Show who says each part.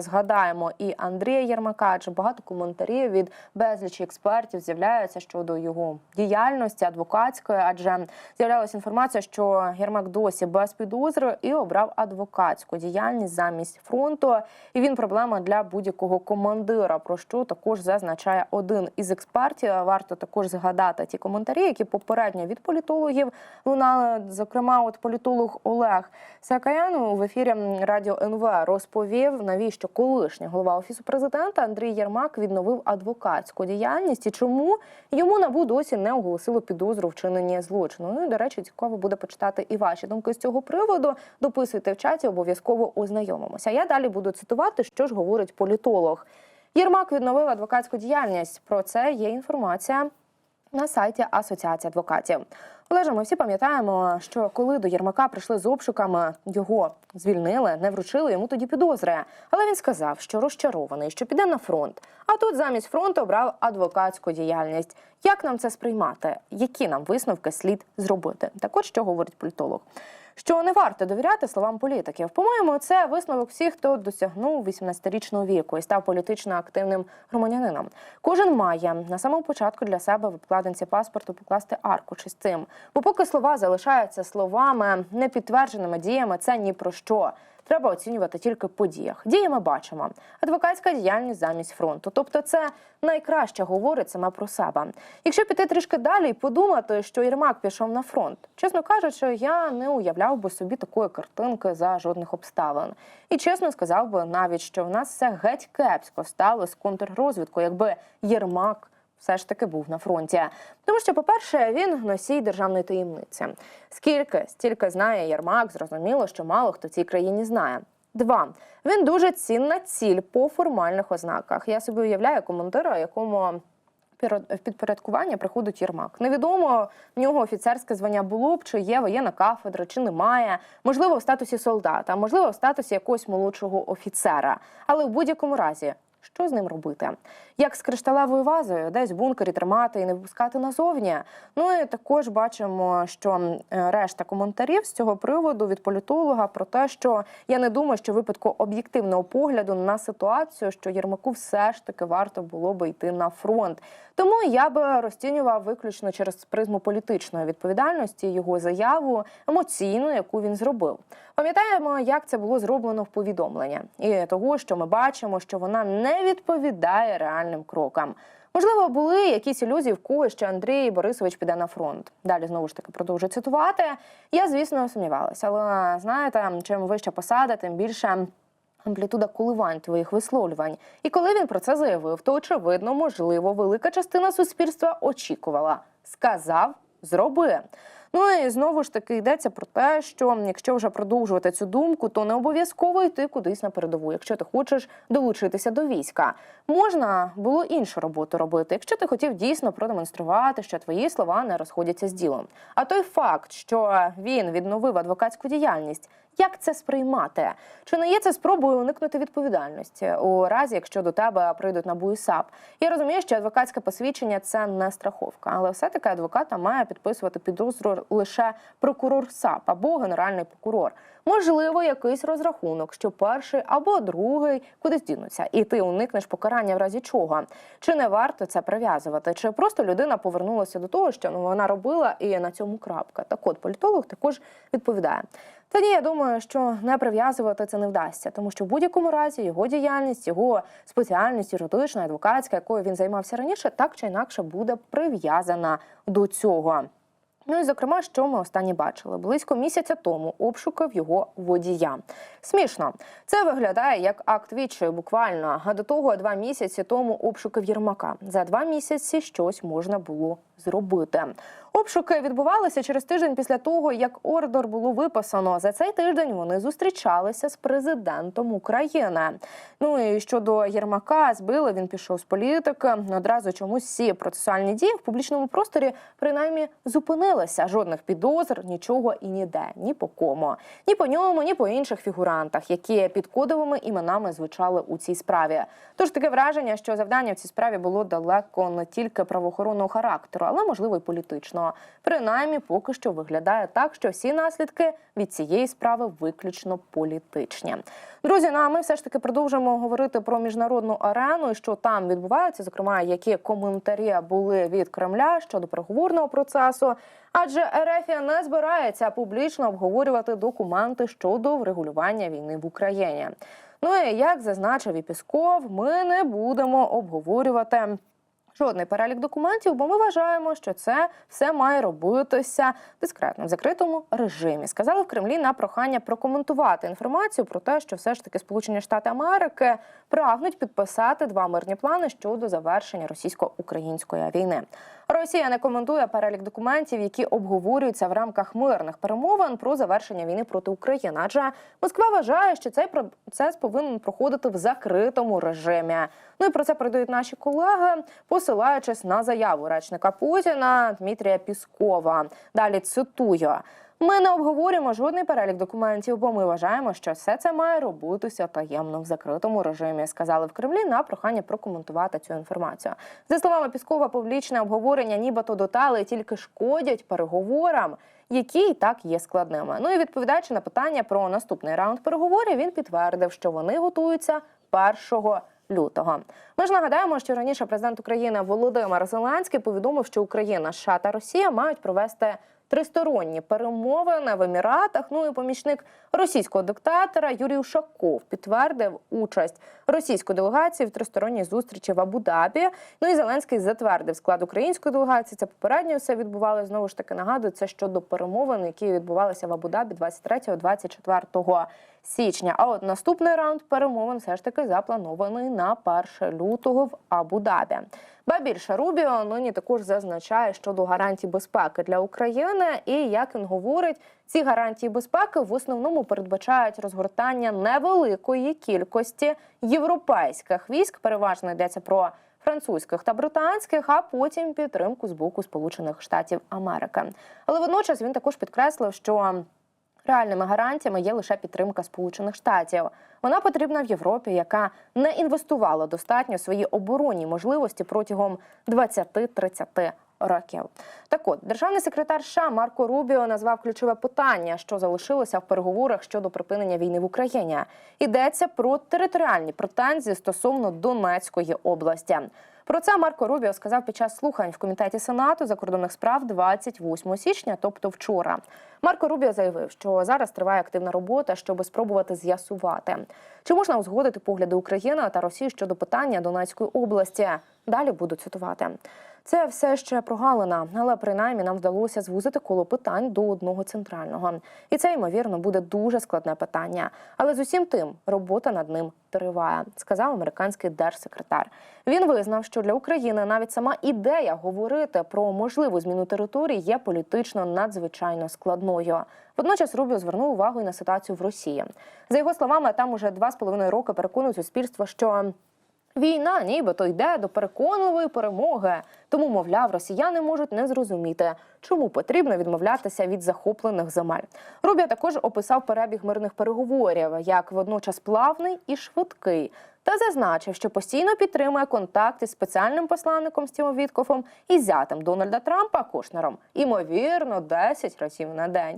Speaker 1: згадаємо і Андрія Єрмака, адже багато коментарів від безлічі експертів з'являються щодо його діяльності адвокатської, адже з'являлася інформація, що Єрмак досі без підозри і обрав адвокатську діяльність замість фронту. І він проблема для будь-якого командира. Про що також зазначає один із експертів. Варто також згадати ті коментарі, які попередньо від політологів лунали. Зокрема, от політолог Олег Сакаян в ефірі радіо НВ розповів, навіщо колишній голова офісу президента Андрій Єрмак відновив адвокатську діяльність і чому йому набу досі не оголосило підозру вчинення злочину. Ну і до речі, цікаво буде почитати і ваші думки з цього приводу. Дописуйте в чаті, обов'язково ознайомимося. Я далі буду цитувати, що ж говорить політолог. Єрмак відновив адвокатську діяльність. Про це є інформація на сайті Асоціації адвокатів. Олеже, ми всі пам'ятаємо, що коли до Єрмака прийшли з обшуками, його звільнили, не вручили йому тоді підозри. Але він сказав, що розчарований, що піде на фронт. А тут замість фронту обрав адвокатську діяльність. Як нам це сприймати? Які нам висновки слід зробити? Так от що говорить політолог. Що не варто довіряти словам політиків. По-моєму, це висновок всіх, хто досягнув 18-річного віку і став політично активним громадянином. Кожен має на самому початку для себе в обкладинці паспорту покласти аркуш із цим. Бо поки слова залишаються словами, непідтвердженими діями, це ні про що. Треба оцінювати тільки по діях. Дії ми бачимо. Адвокатська діяльність замість фронту. Тобто, це найкраще говорить саме про себе. Якщо піти трішки далі і подумати, що Єрмак пішов на фронт, чесно кажучи, я не уявляв би собі такої картинки за жодних обставин. І чесно сказав би навіть, що в нас все геть кепсько стало з контррозвідкою, якби Єрмак все ж таки був на фронті. Тому що, по-перше, він носій державної таємниці. Скільки стільки знає Єрмак, зрозуміло, що мало хто в цій країні знає. Два він дуже цінна ціль по формальних ознаках. Я собі уявляю командира, якому в підпорядкування приходить Єрмак. Невідомо в нього офіцерське звання було б, чи є воєнна кафедра, чи немає. Можливо, в статусі солдата, можливо, в статусі якогось молодшого офіцера. Але в будь-якому разі. Що з ним робити? Як з кришталевою вазою, десь в бункері тримати і не випускати назовні. Ну і також бачимо, що е, решта коментарів з цього приводу від політолога про те, що я не думаю, що в випадку об'єктивного погляду на ситуацію, що Єрмаку все ж таки варто було би йти на фронт. Тому я би розцінював виключно через призму політичної відповідальності його заяву емоційну, яку він зробив. Пам'ятаємо, як це було зроблено в повідомленні, і того, що ми бачимо, що вона не відповідає реальним крокам. Можливо, були якісь ілюзії в когось, що Андрій Борисович піде на фронт. Далі знову ж таки продовжую цитувати. Я, звісно, сумнівалася, але знаєте, чим вища посада, тим більше амплітуда коливань твоїх висловлювань. І коли він про це заявив, то очевидно, можливо, велика частина суспільства очікувала. Сказав, зроби. Ну і знову ж таки йдеться про те, що якщо вже продовжувати цю думку, то не обов'язково йти кудись на передову, якщо ти хочеш долучитися до війська. Можна було іншу роботу робити, якщо ти хотів дійсно продемонструвати, що твої слова не розходяться з ділом. А той факт, що він відновив адвокатську діяльність. Як це сприймати? Чи не є це спробою уникнути відповідальності у разі, якщо до тебе прийдуть на і САП? Я розумію, що адвокатське посвідчення це не страховка, але все-таки адвоката має підписувати підозру лише прокурор САП або генеральний прокурор. Можливо, якийсь розрахунок, що перший або другий кудись дінуться, і ти уникнеш покарання в разі чого. Чи не варто це прив'язувати? Чи просто людина повернулася до того, що ну вона робила, і на цьому крапка? Так от політолог також відповідає. Тоді я думаю, що не прив'язувати це не вдасться, тому що в будь-якому разі його діяльність, його спеціальність юридична, адвокатська, якою він займався раніше, так чи інакше буде прив'язана до цього. Ну і зокрема, що ми останні бачили близько місяця тому обшукав його водія. Смішно, це виглядає як акт відчаю, буквально. А до того два місяці тому обшукав Єрмака. За два місяці щось можна було зробити. Обшуки відбувалися через тиждень після того, як ордер було виписано. За цей тиждень вони зустрічалися з президентом України. Ну і щодо Єрмака, збили він пішов з політики. Одразу чомусь всі процесуальні дії в публічному просторі принаймні зупинилися. Жодних підозр, нічого і ніде, ні по кому, ні по ньому, ні по інших фігурантах, які під кодовими іменами звучали у цій справі. Тож таке враження, що завдання в цій справі було далеко не тільки правоохоронного характеру, але можливо й політичного. Принаймні, поки що виглядає так, що всі наслідки від цієї справи виключно політичні. Друзі, ну а ми все ж таки продовжимо говорити про міжнародну арену і що там відбувається, зокрема, які коментарі були від Кремля щодо переговорного процесу. Адже Ерефія не збирається публічно обговорювати документи щодо врегулювання війни в Україні. Ну і як зазначив і Пісков, ми не будемо обговорювати. Жодний перелік документів, бо ми вважаємо, що це все має робитися в закритому режимі. Сказали в Кремлі на прохання прокоментувати інформацію про те, що все ж таки Сполучені Штати Америки прагнуть підписати два мирні плани щодо завершення російсько-української війни. Росія не коментує перелік документів, які обговорюються в рамках мирних перемовин про завершення війни проти України. Адже Москва вважає, що цей процес повинен проходити в закритому режимі. Ну і про це передають наші колеги, посилаючись на заяву речника Путіна Дмитрія Піскова. Далі цитую. Ми не обговорюємо жодний перелік документів, бо ми вважаємо, що все це має робитися таємно в закритому режимі. Сказали в Кремлі на прохання прокоментувати цю інформацію. За словами Піскова, публічне обговорення, нібито деталей тільки шкодять переговорам. Які і так є складними. Ну і відповідаючи на питання про наступний раунд переговорів, він підтвердив, що вони готуються 1 лютого. Ми ж нагадаємо, що раніше президент України Володимир Зеленський повідомив, що Україна, США та Росія мають провести тристоронні перемовини в Еміратах. Ну і помічник російського диктатора Юрій Ушаков підтвердив участь російської делегації в тристоронній зустрічі в Абу-Дабі. Ну і Зеленський затвердив склад української делегації. Це попередньо все відбувалося. Знову ж таки нагадую, це щодо перемовин, які відбувалися в Абу-Дабі 23-24 січня. А от наступний раунд перемовин все ж таки запланований на 1 лютого в Абу-Дабі. Ба більше Рубіо нині також зазначає щодо гарантій безпеки для України. І як він говорить, ці гарантії безпеки в основному передбачають розгортання невеликої кількості європейських військ. Переважно йдеться про французьких та британських, а потім підтримку з боку Сполучених Штатів Америки. Але водночас він також підкреслив, що Реальними гарантіями є лише підтримка Сполучених Штатів. Вона потрібна в Європі, яка не інвестувала достатньо свої оборонні можливості протягом 20-30 років. Так от, державний секретар США Марко Рубіо назвав ключове питання, що залишилося в переговорах щодо припинення війни в Україні. Йдеться про територіальні претензії стосовно Донецької області. Про це Марко Рубіо сказав під час слухань в комітеті Сенату закордонних справ 28 січня, тобто вчора. Марко Рубіо заявив, що зараз триває активна робота, щоб спробувати з'ясувати, чи можна узгодити погляди України та Росії щодо питання Донецької області. Далі буду цитувати. Це все ще прогалина, але принаймні нам вдалося звузити коло питань до одного центрального. І це ймовірно буде дуже складне питання. Але з усім тим робота над ним триває, сказав американський держсекретар. Він визнав, що для України навіть сама ідея говорити про можливу зміну території є політично надзвичайно складною. Водночас Рубіо звернув увагу і на ситуацію в Росії. За його словами, там уже два з половиною роки переконують суспільство, що Війна нібито йде до переконливої перемоги. Тому, мовляв, росіяни можуть не зрозуміти, чому потрібно відмовлятися від захоплених земель. Рубія також описав перебіг мирних переговорів як водночас плавний і швидкий. Та зазначив, що постійно підтримує контакти з спеціальним посланником Стівом Віткофом і зятем Дональда Трампа Кушнером, імовірно, 10 разів на день.